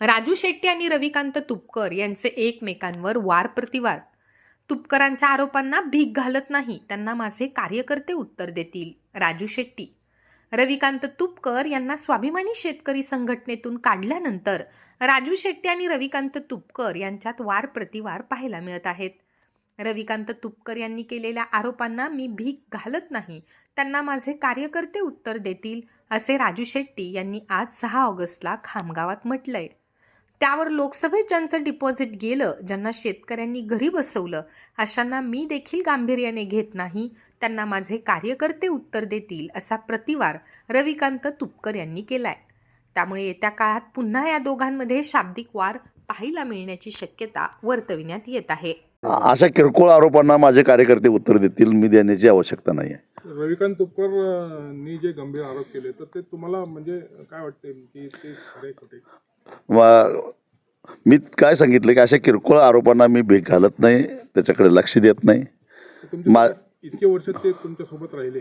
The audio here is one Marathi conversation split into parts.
राजू शेट्टी आणि रविकांत तुपकर यांचे एकमेकांवर वार प्रतिवार. तुपकरांच्या आरोपांना भीक घालत नाही त्यांना माझे कार्यकर्ते उत्तर देतील राजू शेट्टी. रविकांत तुपकर यांना स्वाभिमानी शेतकरी संघटनेतून काढल्यानंतर राजू शेट्टी आणि रविकांत तुपकर यांच्यात वार प्रतिवार पाहायला मिळत आहेत. रविकांत तुपकर यांनी केलेल्या आरोपांना मी भीक घालत नाही त्यांना माझे कार्यकर्ते उत्तर देतील असे राजू शेट्टी यांनी आज सहा ऑगस्टला खामगावात म्हटलंय. त्यावर लोकसभेत ज्यांचं डिपॉझिट गेलं ज्यांना शेतकऱ्यांनी घरी बसवलं अशांना मी देखील गांभीर्याने घेत नाही. त्यांना माझे कार्यकर्ते उत्तर देतील असा प्रतिवार रविकांत तुपकर यांनी केलाय. त्यामुळे येत्या काळात पुन्हा या दोघांमध्ये शाब्दिक वार पाहायला मिळण्याची शक्यता वर्तविण्यात येत आहे. अशा किरकोळ आरोपांना माझे कार्यकर्ते उत्तर देतील मी देण्याची आवश्यकता नाही आहे. रविकांत तुपकरनी जे गंभीर आरोप केले तर ते तुम्हाला म्हणजे काय वाटते की ते खरे खोटे? वा- मी काय सांगितलं की अशा किरकोळ आरोपांना मी भेट घालत नाही त्याच्याकडे लक्ष देत नाही. मा- इतके वर्ष ते तुमच्यासोबत राहिले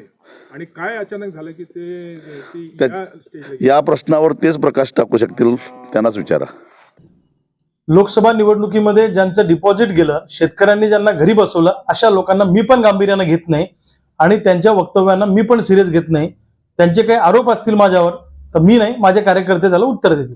आणि काय अचानक झालं की ते ते या? या प्रश्नावर तेच प्रकाश टाकू शकतील त्यांनाच विचारा. लोकसभा निवडणुकीमध्ये ज्यांचं डिपॉझिट गेलं शेतकऱ्यांनी ज्यांना घरी बसवलं अशा लोकांना मी पण गांभीर्यानं घेत नाही आणि त्यांच्या वक्तव्यांना मी पण सिरियस घेत नाही. त्यांचे काही आरोप असतील माझ्यावर तर मी नाही माझे कार्यकर्ते त्याला उत्तर देतील.